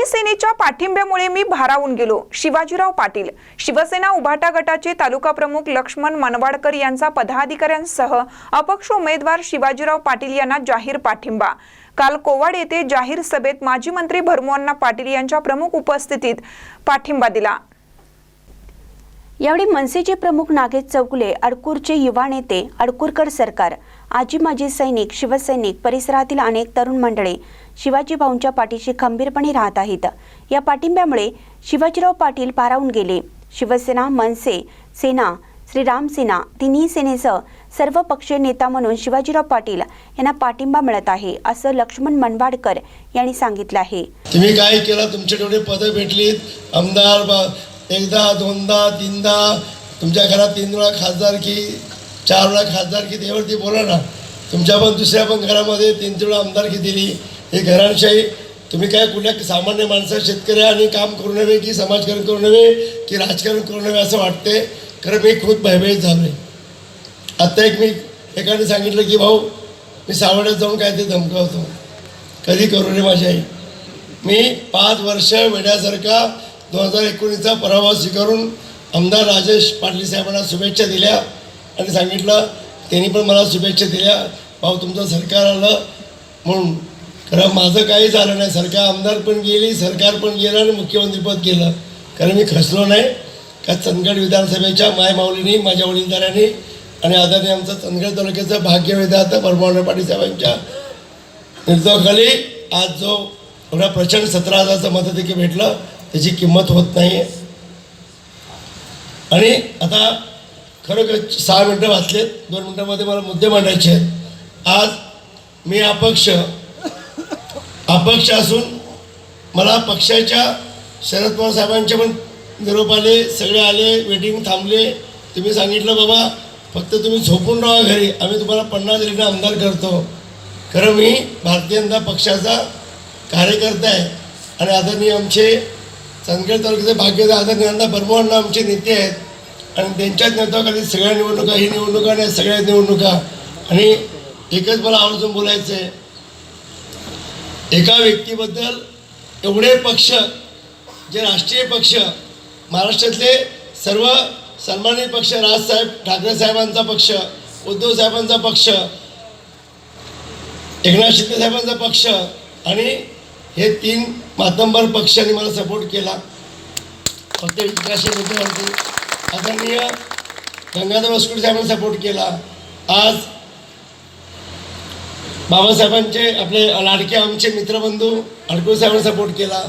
तिन्ही सेनेच्या पाठिंब्यामुळे मी भारावून गेलो. शिवाजीराव पाटील शिवसेना उभाटा गटाचे तालुका प्रमुख लक्ष्मण मनवाडकर यांचा पदाधिकाऱ्यांसह अपक्ष उमेदवार शिवाजीराव पाटील यांना जाहीर पाठिंबा. काल कोवाड येथे जाहीर सभेत माजी मंत्री भरमोहन्ना पाटील यांच्या प्रमुख उपस्थितीत पाठिंबा दिला. यावेळी मनसेचे प्रमुख नागेश चौगुले अडकूरचे युवा नेते अडकूरकर सरकार आजी माजी सैनिक शिवसैनिक परिसरातील अनेक तरुण मंडळी शिवाजी भाऊंच्या पाठीशी खंबीरपणे राहत आहेत. या पाठिंब्यामुळे शिवाजीराव पाटील पारावून गेले. शिवसेना मनसे सेना श्रीराम सेना तिन्ही सेनेसह सर्व पक्षीय नेता म्हणून शिवाजीराव पाटील यांना पाठिंबा मिळत आहे असं लक्ष्मण मनवाडकर यांनी सांगितलं आहे. तुम्ही काय केलं? तुमचे तेवढे पदं भेटलीत? आमदार एकदा दोनदा तीनदा तुमच्या घरात तीन वेळा खासदारकी चार वेळा खासदारकी त्यावरती बोला ना. तुमच्या पण दुसऱ्या पण घरामध्ये तीन तीन वेळा आमदारकी दिली. ही घराणशाही तुम्ही काय कुठल्या सामान्य माणसं शेतकरी आणि काम करू नये की समाजकारण करू नये की राजकारण करू नये असं वाटते खरं मी खूप भयभीत झालो आहे आत्ता एक मी एकाने सांगितलं की भाऊ मी सावड्यात जाऊन काय ते धमकावतो? कधी करू नये माझी आई? मी पाच वर्ष वेड्यासारखा दोन हजार एकोणीसचा पराभव स्वीकारून आमदार राजेश पाटील साहेबांना शुभेच्छा दिल्या आणि सांगितलं त्यांनी पण मला शुभेच्छा दिल्या. भाऊ तुमचं सरकार आलं म्हणून कारण माझं काही झालं नाही. सरकार आमदार पण गेली सरकार पण गेलं आणि मुख्यमंत्रीपद गेलं कारण मी खसलो नाही. का चंदगड विधानसभेच्या मायमाऊलीनी माझ्या वडीलधाऱ्यांनी आणि आदरणीय आमचं चंदगड तालुक्याचं भाग्यवेदात परमानंद पाटील साहेबांच्या निर्देशाखाली आज जो एवढा प्रचंड सतरा हजारचं मतदेखील भेटलं त्याची किंमत होत नाही आहे आणि आता खरोखर सहा मिनटं वाचलेत. दोन मिनटामध्ये मला मुद्दे मांडायचे आहेत. आज मी अपक्ष अपक्ष असून मला पक्षाच्या शरद पवार साहेबांचे पण निरोप आले सगळे आले वेटिंग थांबले. तुम्ही सांगितलं बाबा फक्त तुम्ही झोपून राहा घरी. आम्ही तुम्हाला पन्नास लिटर आमदार करतो. खरं मी भारतीय जनता पक्षाचा कार्यकर्ता आहे आणि आदरणीय आमचे चंदगड तालुक्याचे भाग्यदा आदरणीयांना अण्णा आमचे नेते आहेत. आणि त्यांच्याच नेतृत्वाखाली सगळ्या निवडणुका ही निवडणुका नाही सगळ्या निवडणुका. आणि एकच मला आवर्जून बोलायचं आहे एका व्यक्तीबद्दल एवढे पक्ष जे राष्ट्रीय पक्ष महाराष्ट्रातले सर्व सन्मानित पक्ष राजसाहेब ठाकरे साहेबांचा पक्ष उद्धव साहेबांचा पक्ष एकनाथ शिंदे साहेबांचा पक्ष आणि हे तीन मातंबर पक्षांनी मला सपोर्ट केला. फक्त विकासच्या आदरणीय गंगाधर वसकुट साहेबांनी सपोर्ट केला. आज बाबासाहेबांचे आपले लाडके आमचे मित्रबंधू अडकुळ साहेबांनी सपोर्ट केला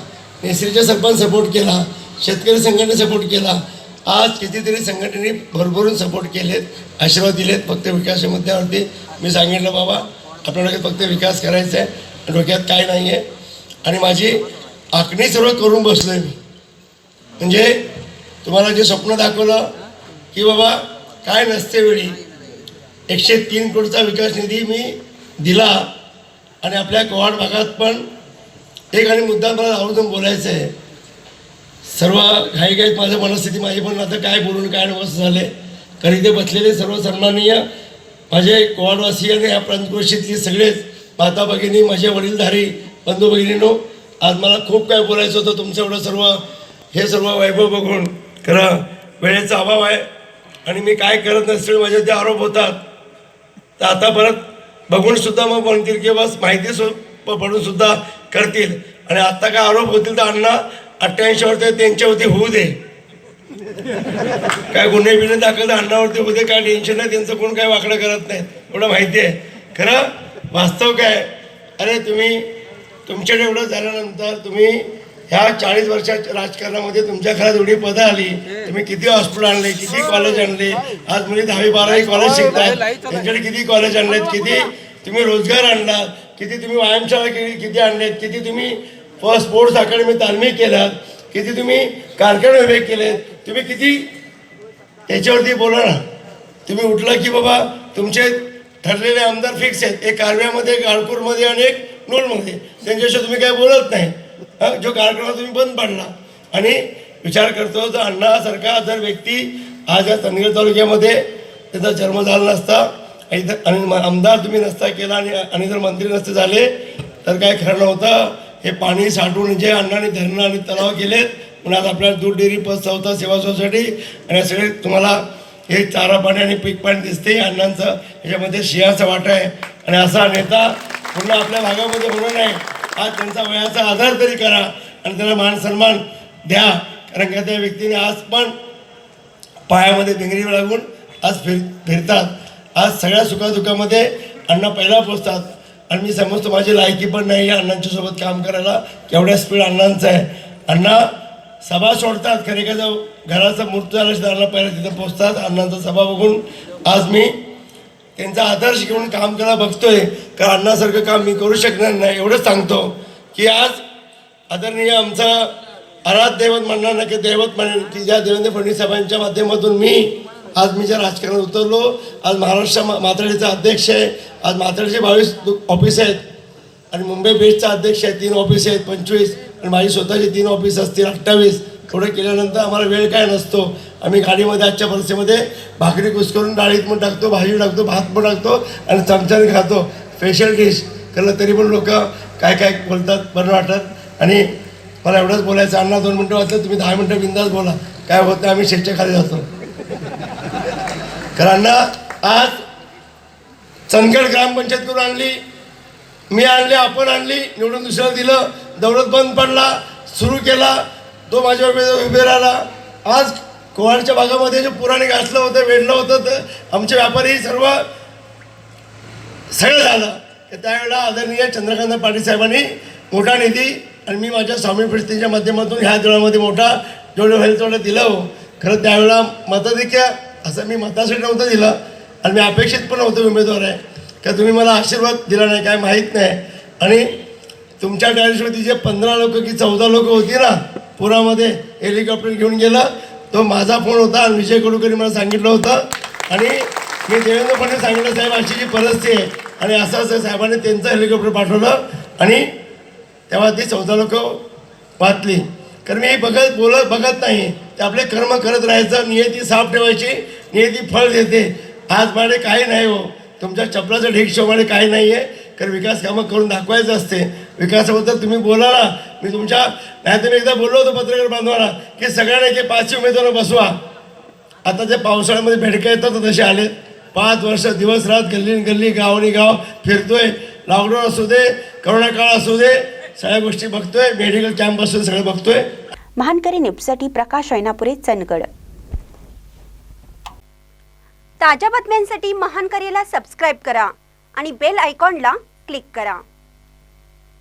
नेसरीच्या सरपंच सपोर्ट केला शेतकरी संघटने सपोर्ट केला. आज कितीतरी संघटनेने भरभरून सपोर्ट केलेत आशीर्वाद दिलेत फक्त विकासाच्या मुद्द्यावरती. मी सांगितलं बाबा आपल्याला फक्त विकास करायचा आहे डोक्यात काय नाही आहे आणि माझी आखणी सर्व करून बसलो आहे मी. म्हणजे तुम्हाला जे स्वप्न दाखवलं की बाबा काय नसते वेळी एकशे तीन कोटीचा विकास निधी मी दिला. आणि आपल्या कोवाड भागात पण एक आणि मुद्दा मला आवर्जून बोलायचं आहे सर्व घाई घाईत माझं मनस्थिती माझी पण आता काय बोलून काय नवस झाले. कारण इथे बसलेले सर्व सन्माननीय माझे कोवाडवासी आणि या पंचक्रोशीतली सगळेच माता भगिनी माझे वडीलधारी बंधू भगिनीनो आज मला खूप काय बोलायचं होतं तुमचं एवढं सर्व हे सर्व वैभव बघून. खरं वेळेचा अभाव आहे. आणि मी काय करत नसतील माझे ते आरोप होतात. तर आता परत बघून सुद्धा मग म्हणतील की बस माहिती सु प- पडून सुद्धा करतील. आणि आत्ता काय आरोप होतील तर अण्णा अठ्ठ्याऐंशीवरती त्यांच्यावरती होऊ दे. काय गुन्हे बिन्हे दाखल तर अण्णावरती होऊ दे. काय टेन्शन नाही त्यांचं कोण काय वाकडं करत नाही. एवढं माहिती आहे. खरं? वास्तव काय? अरे तुम्ही तुमच्याकडे एवढं झाल्यानंतर तुम्ही ह्या चाळीस वर्षाच्या राजकारणामध्ये तुमच्या घरात एवढी पदं आली तुम्ही किती हॉस्पिटल आणले किती कॉलेज आणले? आज मुली दहावी बारावी कॉलेज शिकतात त्यांच्याकडे किती कॉलेज आणलेत? किती तुम्ही रोजगार आणलात किती तुम्ही व्यायामशाळा केली? किती आणलेत? किती तुम्ही फर्स्ट स्पोर्ट्स अकॅडमी तालमी केल्यात किती तुम्ही कारखाने उभे केलेत? तुम्ही किती? त्याच्यावरती बोला ना. तुम्ही उठलं की बाबा तुमचे ठरलेले आमदार फिक्स आहेत. एक कारव्यामध्ये एक गाळपूरमध्ये आणि एक नूलमध्ये. त्यांच्याशिवाय तुम्ही काय बोलत नाही. जो कार्यक्रम तुम्ही बंद पाडला आणि विचार करतो जर अण्णासारखा जर व्यक्ती आज या चंदगड तालुक्यामध्ये त्याचा जन्म झाला नसता आणि आमदार तुम्ही नसता केला आणि आणि जर मंत्री नसते झाले तर काय खरं नव्हतं. हे पाणी साठवून जे अण्णांनी धरणं आणि तलाव केलेत म्हणून आज आपल्याला दूध डेअरी पत चौथा सेवा सोसायटी आणि सगळे तुम्हाला हे चारा पाणी आणि पीक पाणी दिसते. अण्णांचं ह्याच्यामध्ये सिंहाचा वाटा आहे. आणि असा नेता पूर्ण आपल्या भागामध्ये म्हणून नाही आज त्यांचा वयाचा आधार तरी करा आणि त्यांना मान सन्मान द्या. कारण का त्या व्यक्तीने आज पण पायामध्ये भिंगरी लागून आज फिर फिरतात. आज सगळ्या सुखादुखामध्ये अण्णा पहिला पोचतात. आणि मी समजतो माझी लायकी पण नाही आहे अण्णांच्या सोबत काम करायला. केवढ्या स्पीड अण्णांचं आहे. अण्णा सभा सोडतात. खरे का जाऊ घराचा मृत्यू झाला अण्णा पहिला तिथं पोचतात. अण्णांचा सभा बघून आज मी त्यांचा आदर्श घेऊन काम करायला बघतोय. कारण अण्णासारखं काम मी करू शकणार नाही एवढंच सांगतो. की आज आदरणीय आमचा आराध दैवत म्हणणार नाही की दैवत म्हणेल की ज्या देवेंद्र फडणवीस साहेबांच्या माध्यमातून मी आज मी ज्या राजकारणात उतरलो आज महाराष्ट्र मा- अध्यक्ष आहे आज माताडीचे बावीस ऑफिस आहेत आणि मुंबई बेस्टचा अध्यक्ष आहे तीन ऑफिस आहेत पंचवीस आणि माझी स्वतःची तीन ऑफिस असतील अठ्ठावीस. थोडं केल्यानंतर आम्हाला वेळ काय नसतो. आम्ही गाडीमध्ये आजच्या परिस्थितीमध्ये भाकरी कुसकरून डाळीत पण टाकतो भाजी टाकतो भात पण टाकतो आणि चमच्याने खातो. स्पेशल डिश केलं तरी पण लोक काय काय बोलतात बरं वाटत आणि मला एवढंच बोलायचं अण्णा दोन मिनटं वाटलं तुम्ही दहा मिनटं बिंदास बोला. काय होत नाही आम्ही शेतच्या खाली जातो. कारण अण्णा आज चंदगड ग्रामपंचायत करून आणली. मी आणली आपण आणली. निवडून दुसऱ्याला दिलं. दौलत बंद पडला सुरू केला. तो माझ्या उभे उभे राहिला. आज कोवाडच्या भागामध्ये जे पुराणे घासलं होतं वेढलं होतं तर आमचे व्यापारी सर्व सगळं झालं. की त्यावेळेला आदरणीय चंद्रकांत पाटील साहेबांनी मोठा निधी आणि मी माझ्या स्वामी प्रेस्टीच्या माध्यमातून ह्या देवळामध्ये मोठा जेवढं व्हायला तेवढं दिलं हो. खरं त्यावेळेला मताधिक्य असं मी मतासाठी नव्हतं दिलं आणि मी अपेक्षित पण होतो उमेदवार आहे. का तुम्ही मला आशीर्वाद दिला नाही काय माहीत नाही. आणि तुमच्या डायरेक्टवरती जे पंधरा लोक की चौदा लोक होती ना पुरामध्ये हेलिकॉप्टर घेऊन गेलं तो माझा फोन होता आणि विजय कडूकरी मला सांगितलं होतं. आणि मी देवेंद्र फडणवीस सांगितलं साहेब अशी जी परिस्थिती आहे आणि असं असं साहेबांनी त्यांचं हेलिकॉप्टर पाठवलं. आणि तेव्हा ती चौदा लोक वाचली. कारण मी बघत बोलत बघत नाही. ते आपले कर्म करत राहायचं नियती साफ ठेवायची नियती फळ देते. आज माझे काही नाही हो. तुमच्या चपलाचं ढीक शोभाने काही नाही आहे कारण विकास कामं करून दाखवायचं असते. विकासाबद्दल तुम्ही बोला ना मी तुमच्या नाही एकदा बोललो होतो पत्रकार बांधवाला की सगळ्यांना की पाचशे उमेदवार बसवा. आता जे पावसाळ्यामध्ये भेडक्या येतात तसे आले. पाच वर्ष दिवस रात गल्ली गल्ली गावनी गाव फिरतोय. लॉकडाऊन असू दे करोना काळ असू दे सगळ्या गोष्टी बघतोय. मेडिकल कॅम्प असू दे सगळं बघतोय. महानकरी न्यूजसाठी प्रकाश ऐनापुरे चंदगड. ताज्या बातम्यांसाठी महानकरीला सबस्क्राईब करा आणि बेल आयकॉनला क्लिक करा.